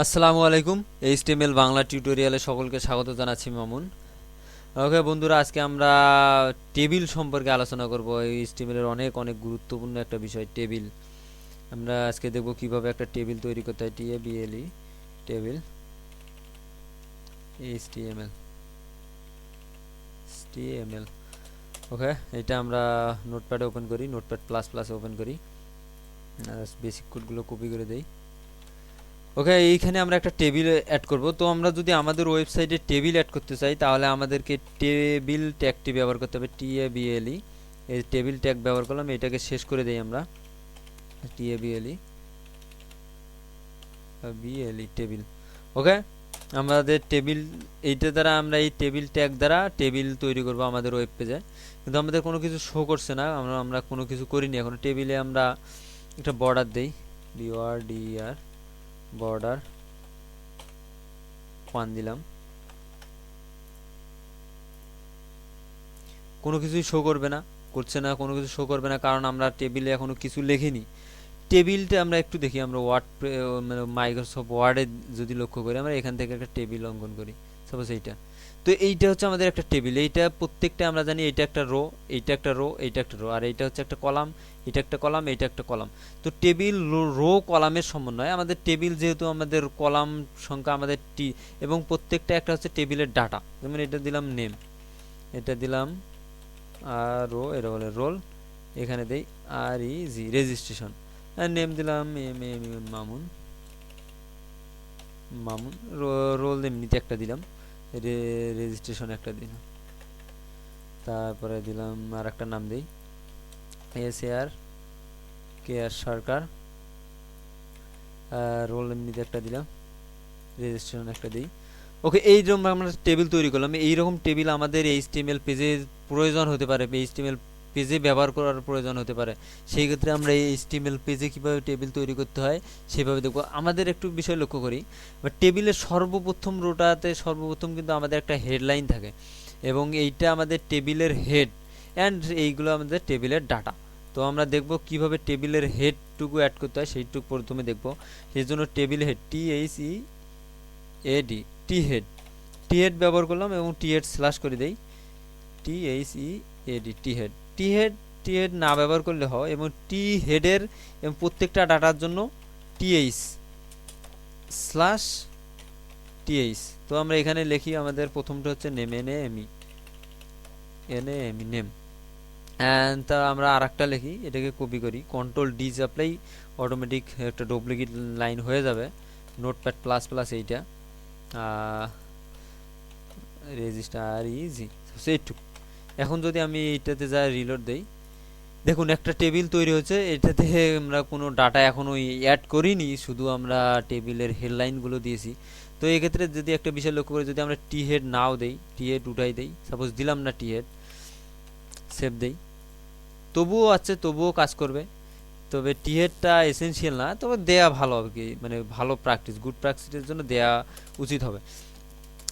আসসালামু আলাইকুম, এইচটিএমএল বাংলা টিউটোরিয়ালে সকলকে স্বাগত জানাচ্ছি মামুন। ওকে বন্ধুরা, আজকে আমরা টেবিল সম্পর্কে আলোচনা করব। এই এইচটিএমএল এর অনেক অনেক গুরুত্বপূর্ণ একটা বিষয়, টেবিল। আমরা আজকে দেখব কীভাবে একটা টেবিল তৈরি করতে হয় T A B L E table, HTML TML okay, এটা আমরা নোটপ্যাডে ওপেন করি, নোটপ্যাড প্লাস প্লাস ওপেন করি। বেসিক কোডগুলো কপি করে দেই। ওকে এইখানে আমরা একটা টেবিল অ্যাড করব। তো আমরা যদি আমাদের ওয়েবসাইটে টেবিল অ্যাড করতে চাই, তাহলে আমাদেরকে টেবিল ট্যাগটি ব্যবহার করতে হবে T A B L E এই টেবিল ট্যাগ ব্যবহার করলাম, এটাকে শেষ করে দেই আমরা। T A B L E B L E table okay আমাদের টেবিল এইটা দ্বারা আমরা এই টেবিল ট্যাগ দ্বারা টেবিল তৈরি করব আমাদের ওয়েব পেজে কিন্তু আমাদের কোনো কিছু শো করছে না, আমরা আমরা কোনো কিছু করিনি। এখন টেবিলে আমরা একটা বর্ডার দেই ডিওয়ার ডিআর বর্ডার ওয়ান দিলাম। কোনো কিছুই শো করবে না, করছে না, কোনো কিছু শো করবে না, কারণ আমরা টেবিলে এখনও কিছু লিখিনি। টেবিলটা আমরা একটু দেখি, আমরা ওয়ার্ড মানে মাইক্রোসফট ওয়ার্ডে যদি লক্ষ্য করি, আমরা এখান থেকে একটা টেবিল অঙ্কন করি। সাপোজ এইটা। তো এইটা হচ্ছে আমাদের একটা টেবিল। এইটা প্রত্যেকটা আমরা জানি এটা একটা রো এইটা একটা রো এইটা একটা রো আর এইটা হচ্ছে একটা কলাম এটা একটা কলাম, এইটা একটা কলাম। তো টেবিল রো কলামের সমন্বয় আমাদের টেবিল যেহেতু আমাদের কলাম সংখ্যা আমাদের টি এবং প্রত্যেকটা একটা হচ্ছে টেবিলের ডাটা। যেমন এটা দিলাম নেম এটা দিলাম আর রো এটা বলে রোল এখানে দেই R E G registration name দিলাম M M Mamun Mamun roll এমনিতে একটা দিলাম। রেজিস্ট্রেশন একটা দিন। তারপরে দিলাম আর একটা নাম দিই। এস আর কে আর সরকার রোল এমনিতে একটা দিলাম। রেজিস্ট্রেশন একটা দিই। ওকে এই এইরকম আমরা টেবিল তৈরি করলাম। এইরকম টেবিল আমাদের এইচটিএমএল পেজে প্রয়োজন হতে পারে। এইচটিএমএল পেজে ব্যবহার করার প্রয়োজন হতে পারে। সেই ক্ষেত্রে আমরা এই স্টিমেল পেজে কীভাবে টেবিল তৈরি করতে হয়, সেভাবে দেখব। আমাদের একটু বিষয় লক্ষ্য করি বা টেবিলের সর্বপ্রথম রোটাতে সর্বপ্রথম কিন্তু আমাদের একটা হেডলাইন থাকে এবং এইটা আমাদের টেবিলের হেড অ্যান্ড এইগুলো আমাদের টেবিলের ডাটা তো আমরা দেখব কীভাবে টেবিলের হেডটুকু অ্যাড করতে হয় সেইটুকু প্রথমে দেখব। সেই জন্য table head T H E A D T head T head ব্যবহার করলাম এবং টি হেড স্ল্যাশ করে দেই। T H E A D T head T head T head না ব্যবহার করলে হয় এবং টি হেডের এবং প্রত্যেকটা ডাটার জন্য টিএইচ স্ল্যাশ টিএইচ তো আমরা এখানে লিখি আমাদের প্রথমটা হচ্ছে নেম এনে এমি এনে এমি নেম অ্যান্ড তা আমরা আর একটা লিখি, এটাকে কপি করি। কন্ট্রোল ডি চাপলেই অটোমেটিক একটা ডুপ্লিকেট লাইন হয়ে যাবে। নোটপ্যাড প্লাস প্লাস এইটা। রেজিস্টার ইজি সেইটুকু। এখন যদি আমি এটাতে যা রিলোড দেই, দেখুন একটা টেবিল তৈরি হচ্ছে এটাতে আমরা কোনো ডাটা এখনও অ্যাড করিনি, শুধু আমরা টেবিলের হেডলাইনগুলো দিয়েছি। তো এক্ষেত্রে যদি একটা বিষয় লক্ষ্য করি, যদি আমরা টি হেড নাও দেই টি হেড উঠাই দেই সাপোজ দিলাম না টি হেড সেভ দেই। তবুও আছে, তবুও কাজ করবে। তবে টি হেডটা এসেন্সিয়াল না, তবে দেয়া ভালো হবে কি মানে ভালো প্র্যাকটিস গুড প্র্যাকটিসের জন্য দেয়া উচিত হবে।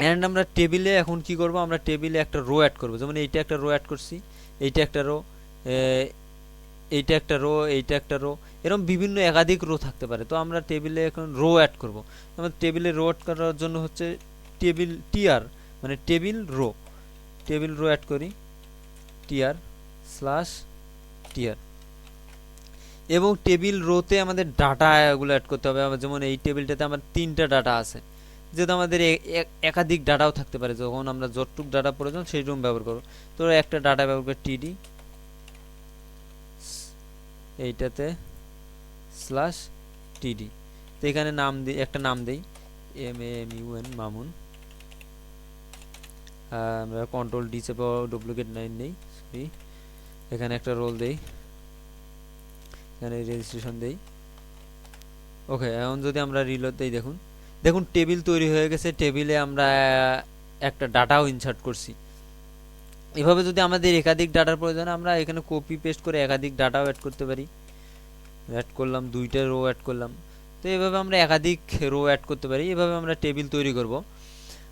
অ্যান্ড আমরা টেবিলে এখন কি করব? আমরা টেবিলে একটা রো অ্যাড করব। যেমন এইটা একটা রো অ্যাড করছি, এইটা একটা রো এইটা একটা রো এইটা একটা রো এরকম বিভিন্ন একাধিক রো থাকতে পারে। তো আমরা টেবিলে এখন রো অ্যাড করব। আমরা টেবিলে রো অ্যাড করার জন্য হচ্ছে টেবিল টিআর মানে table row table row add করি টিআর স্ল্যাশ টিআর এবং টেবিল রোতে আমাদের ডাটা এগুলো অ্যাড করতে হবে। যেমন এই টেবিলটাতে আমার তিনটা ডাটা আছে। যেহেতু আমাদের একাধিক ডাটাও থাকতে পারে, যখন আমরা যতটুক ডাটা প্রয়োজন সেই রকম ব্যবহার করব। তো একটা ডাটা ব্যবহার করে টিডি এইটাতে স্ল্যাশ টিডি তো এখানে নাম দিই একটা নাম দিই M M U N Mamun. আমরা কন্ট্রোল ডি চেপে ডুপ্লিকেট নাইন নেই সরি এখানে একটা রোল দেই, এখানে রেজিস্ট্রেশন দেই। ওকে এখন যদি আমরা রিলোড দেই, দেখুন। দেখুন, টেবিল তৈরি হয়ে গেছে। টেবিলে আমরা একটা ডাটাও ইনসার্ট করছি। এভাবে যদি আমাদের একাধিক ডাটার প্রয়োজন, আমরা এখানে কপি পেস্ট করে একাধিক ডাটাও অ্যাড করতে পারি। অ্যাড করলাম, দুইটা রো অ্যাড করলাম। তো এভাবে আমরা একাধিক রো অ্যাড করতে পারি। এভাবে আমরা টেবিল তৈরি করব।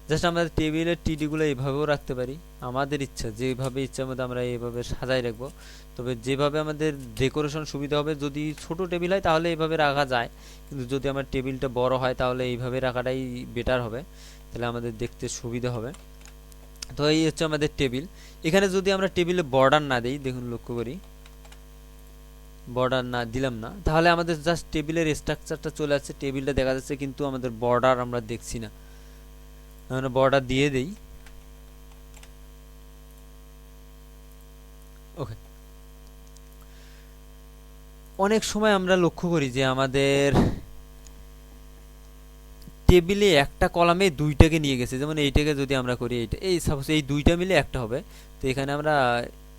জাস্ট আমরা টেবিলের টিডিগুলো এইভাবেও রাখতে পারি। আমাদের ইচ্ছা, যেভাবে ইচ্ছার মধ্যে আমরা এইভাবে সাজাই রাখব। তবে যেভাবে আমাদের ডেকোরেশন সুবিধা হবে, যদি ছোট টেবিল হয় তাহলে এইভাবে রাখা যায়। কিন্তু যদি আমার টেবিলটা বড় হয় তাহলে এইভাবে রাখাটাই বেটার হবে। তাহলে আমাদের দেখতে সুবিধা হবে। তো এই হচ্ছে আমাদের টেবিল। এখানে যদি আমরা টেবিলে বর্ডার না দিই, দেখুন লক্ষ্য করি। বর্ডার না দিলাম না। তাহলে আমাদের জাস্ট টেবিলের স্ট্রাকচারটা চলে আসছে। টেবিলটা দেখা যাচ্ছে কিন্তু আমাদের বর্ডার আমরা দেখছি না। আমরা বর্ডার দিয়ে দেই। ওকে অনেক সময় আমরা লক্ষ্য করি যে আমাদের টেবিলে একটা কলামে দুইটাকে নিয়ে গেছে। যেমন এইটাকে যদি আমরা করি, এইটা, এই সাপোজ এই দুইটা মিলে একটা হবে। তো এখানে আমরা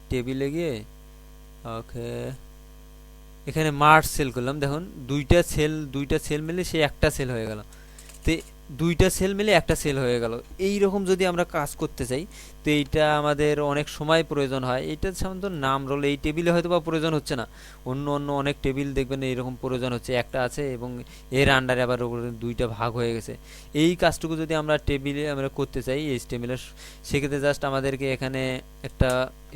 টেবিলে গিয়ে ওকে এখানে মার্চ সেল করলাম। দেখুন, দুইটা সেল দুইটা সেল মিলে সে একটা সেল হয়ে গেল। তো দুইটা সেল মিলে একটা সেল হয়ে গেল। এই রকম যদি আমরা কাজ করতে চাই, তো এইটা আমাদের অনেক সময় প্রয়োজন হয়। এটা সাধারণত নাম রোল এই টেবিলে হয়তো বা প্রয়োজন হচ্ছে না। অন্য অন্য অনেক টেবিল দেখবেন এইরকম প্রয়োজন হচ্ছে। একটা আছে এবং এর আন্ডারে আবার দুইটা ভাগ হয়ে গেছে। এই কাজটুকু যদি আমরা টেবিলে আমরা করতে চাই, এই টেবিলের সেক্ষেত্রে জাস্ট আমাদেরকে এখানে একটা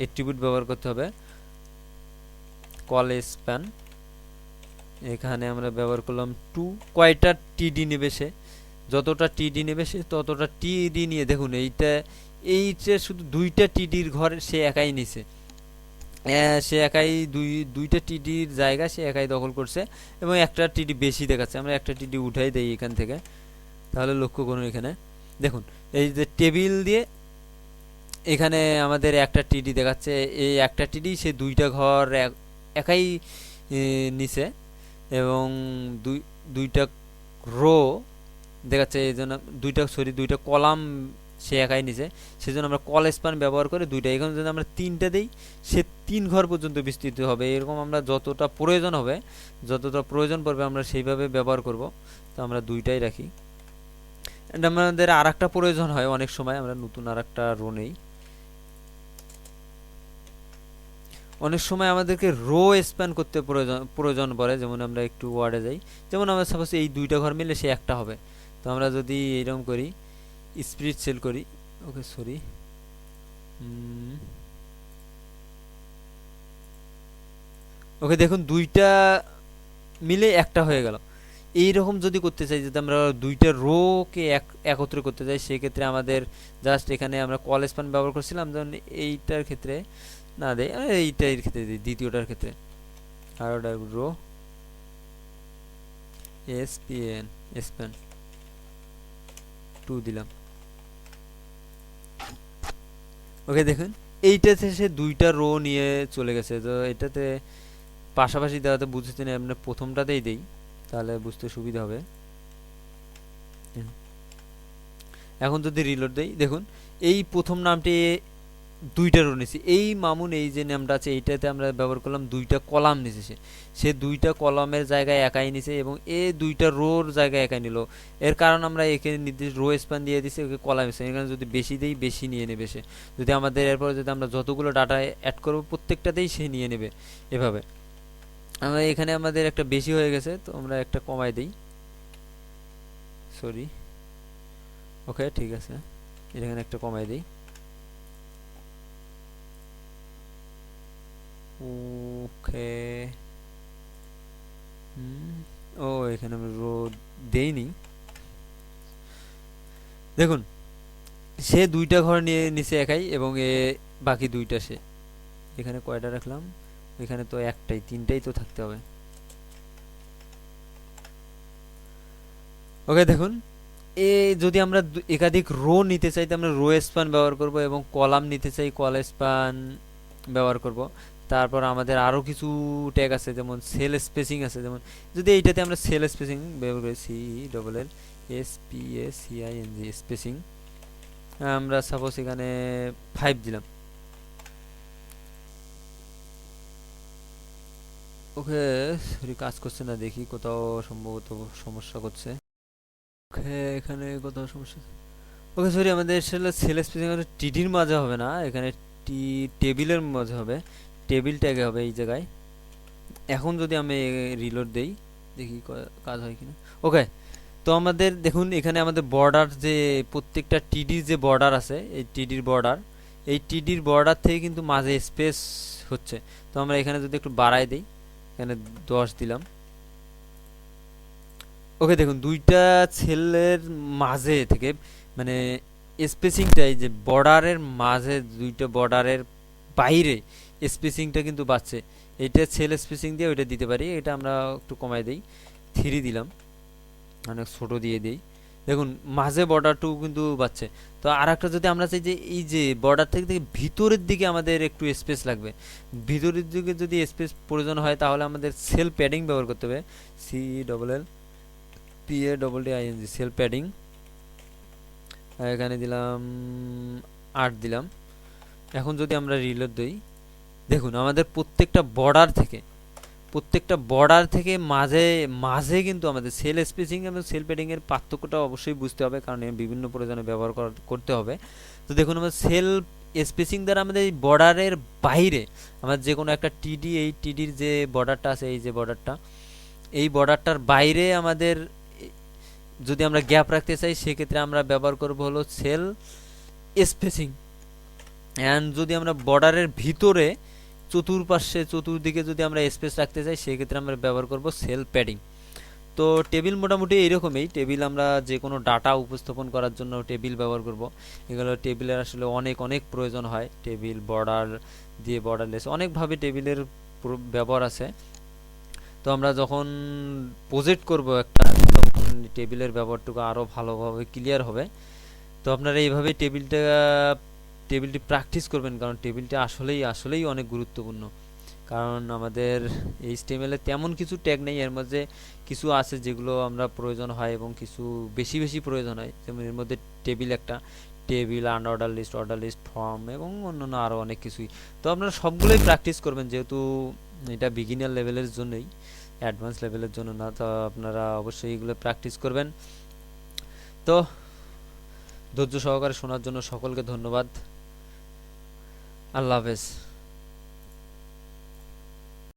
এট্রিবিউট ব্যবহার করতে হবে। কল স্প্যান এখানে আমরা ব্যবহার করলাম টু কয়টা টিডি নেবে সে? যতটা টিডি নেবে সে ততটা টিডি নিয়ে দেখুন, এইটা এই যে শুধু দুইটা টিডির ঘর সে একাই নিছে। সে একাই দুই, দুইটা টিডির জায়গা সে একাই দখল করছে এবং একটা টিডি বেশি দেখাচ্ছে। আমরা একটা টিডি উঠাই দেই এখান থেকে, তাহলে লক্ষ্য করুন এখানে। দেখুন, এই যে টেবিল দিয়ে এখানে আমাদের একটা টিডি দেখাচ্ছে, এই একটা টিডি সে দুইটা ঘর একাই নিছে এবং দুই, দুইটা রো দেখাচ্ছে এই জন্য দুইটা সরি দুইটা কলাম সে একাই নিছে। সেজন্য আমরা কল স্পান ব্যবহার করে দুইটা, এখানে যদি আমরা তিনটা দিই, সে তিন ঘর পর্যন্ত বিস্তৃত হবে। এরকম আমরা যতটা প্রয়োজন হবে, যতটা প্রয়োজন পড়বে, আমরা সেইভাবে ব্যবহার করব। তো আমরা দুইটাই রাখি। আমাদের আর একটা প্রয়োজন হয় অনেক সময়, আমরা নতুন আর একটা রো নেই। অনেক সময় আমাদেরকে রো স্প্যান করতে প্রয়োজন প্রয়োজন পড়ে, যেমন আমরা একটু ওয়ার্ডে যাই। যেমন আমরা সাপোজ এই দুইটা ঘর মিলে সে একটা হবে। তো আমরা যদি এরকম করি স্পিরিট সেল করি ওকে সরি ওকে দেখুন, দুইটা মিলে একটা হয়ে গেল। এই রকম যদি করতে চাই, যদি আমরা দুইটা রোকে এক, একত্রে করতে চাই, সেক্ষেত্রে আমাদের জাস্ট এখানে আমরা কল স্প্যান ব্যবহার করছিলাম, যেমন এইটার ক্ষেত্রে না দেয় এইটার ক্ষেত্রে দিই, দ্বিতীয়টার ক্ষেত্রে। আর ওটা রো এস পি টু দিলাম। ওকে দেখুন, এইটাতে সে দুইটা রো নিয়ে চলে গেছে। তো এটাতে পাশাপাশি দেওয়াতে বুঝতে না আমরা প্রথমটাতেই দেই, তাহলে বুঝতে সুবিধা হবে। এখন যদি রিলোড দেই, দেখুন, এই প্রথম নামটি দুইটা রো নিছি। এই মামুন, এই যে নামটা আছে, এইটাতে আমরা ব্যবহার করলাম দুইটা কলাম নিছে সে। সে দুইটা কলামের জায়গায় একাই নিছে এবং এ দুইটা রোর জায়গায় একাই নিল। এর কারণ আমরা একে নির্দিষ্ট রো স্প্যান দিয়ে দিছি ওকে কলাম এখানে যদি বেশি দেই, বেশি নিয়ে নেবে সে। যদি আমাদের এরপরে যদি আমরা যতগুলো ডাটা অ্যাড করব, প্রত্যেকটাতেই সে নিয়ে নেবে এভাবে। আমরা এখানে আমাদের একটা বেশি হয়ে গেছে, তো আমরা একটা কমাই দিই। সরি ওকে ঠিক আছে। এখানে একটা কমাই দিই। ওকে। ও, এখানে আমি রো দেইনি। দেখুন, সে দুইটা ঘর নিয়ে নিচে একাই এবং এ বাকি দুইটা সে। এখানে কয়টা রাখলাম? এখানে তো একটাই, তিনটাই তো থাকতে হবে। ওকে, দেখুন, এ যদি আমরা একাধিক রো নিতে চাই তো আমরা রো স্পান ব্যবহার করব এবং কলাম নিতে চাই, কল স্পান ব্যবহার করব। তারপর আমাদের আরও কিছু ট্যাগ আছে, যেমন সেল স্পেসিং আছে, যেমন যদি এইটাতে আমরা সেল স্পেসিং ব্যবহার করি C double L S P A C N G spacing আমরা সাপোজ এখানে ফাইভ দিলাম। ওকে, সরি, কাজ করছে না, দেখি কোথাও সম্ভবত সমস্যা করছে। ওকে, এখানে কোথাও সমস্যা ওকে, সরি, আমাদের সেল স্পেসিং টিডির মাঝে হবে না, এখানে টি, টেবিলের মাঝে হবে। টেবিল ট্যাগে হবে এই জায়গায়। এখন যদি আমি রিলোড দেই, দেখি কাজ হয় কিনা। ওকে তো আমাদের, দেখুন, এখানে আমাদের বর্ডার যে প্রত্যেকটা টিডির যে বর্ডার আছে, এই টিডির বর্ডার এই টিডির বর্ডার থেকে কিন্তু মাঝে স্পেস হচ্ছে। তো আমরা এখানে যদি একটু বাড়াই দিই, এখানে দশ দিলাম। ওকে দেখুন, দুইটা ছেলের মাঝে থেকে মানে স্পেসিংটাই যে বর্ডারের মাঝে দুইটা বর্ডারের বাইরে স্পেসিংটা কিন্তু বাড়ছে। এটা ছেল স্পেসিং দিয়ে ওইটা দিতে পারি। এটা আমরা একটু কমাই দিই। থ্রি দিলাম। অনেক ছোট দিয়ে দিই। দেখুন, মাঝে বর্ডারটুকু কিন্তু বাড়ছে। তো আর একটা যদি আমরা চাই যে এই যে বর্ডার থেকে থেকে ভিতরের দিকে আমাদের একটু স্পেস লাগবে। ভিতরের দিকে যদি স্পেস প্রয়োজন হয়, তাহলে আমাদের সেল প্যাডিং ব্যবহার করতে হবে। C double L P A double D I N G cell padding এখানে দিলাম, আট দিলাম। এখন যদি আমরা রিলোড দিই দেখুন, আমাদের প্রত্যেকটা বর্ডার থেকে, প্রত্যেকটা বর্ডার থেকে মাঝে মাঝে কিন্তু আমাদের সেল স্পেসিং এবং সেল প্যাডিংয়ের পার্থক্যটা অবশ্যই বুঝতে হবে, কারণ বিভিন্ন প্রয়োজনে ব্যবহার করা- করতে হবে। তো দেখুন, আমাদের সেল স্পেসিং দ্বারা আমাদের এই বর্ডারের বাইরে, আমাদের যে কোনো একটা টিডি এই টিডির যে বর্ডারটা আছে, এই যে বর্ডারটা এই বর্ডারটার বাইরে আমাদের, যদি আমরা গ্যাপ রাখতে চাই, সেক্ষেত্রে আমরা ব্যবহার করব হলো সেল স্পেসিং অ্যান্ড যদি আমরা বর্ডারের ভিতরে চতুর্পাশে চতুর্দিকে যদি আমরা স্পেস রাখতে চাই সেক্ষেত্রে আমরা ব্যবহার করব সেল প্যাডিং তো টেবিল মোটামুটি এইরকমই। টেবিল আমরা যে কোনো ডাটা উপস্থাপন করার জন্য টেবিল ব্যবহার করব। এগুলো টেবিলের আসলে অনেক অনেক প্রয়োজন হয়। টেবিল বর্ডার দিয়ে বর্ডারলেস অনেকভাবে টেবিলের ব্যবহার আছে। তো আমরা যখন প্রজেক্ট করব একটা, তখন টেবিলের ব্যবহারটুকু আরও ভালোভাবে ক্লিয়ার হবে। তো আপনারা এইভাবে টেবিলটা টেবিলটি প্র্যাকটিস করবেন, কারণ টেবিলটি আসলেই আসলেই অনেক গুরুত্বপূর্ণ। কারণ আমাদের এই স্টেমেলে তেমন কিছু ট্যাগ নেই, এর মধ্যে কিছু আছে যেগুলো আমরা প্রয়োজন হয় এবং কিছু বেশি বেশি প্রয়োজন হয়। যেমন এর মধ্যে টেবিল একটা table unorder list order list form এবং অন্যান্য আরও অনেক কিছুই। তো আপনারা সবগুলোই প্র্যাকটিস করবেন, যেহেতু এটা বিগিনার লেভেলের জন্যই অ্যাডভান্স লেভেলের জন্য না, তো আপনারা অবশ্যই এগুলো প্র্যাকটিস করবেন। তো ধৈর্য সহকারে শোনার জন্য সকলকে ধন্যবাদ। আল্লাহ হাফেজ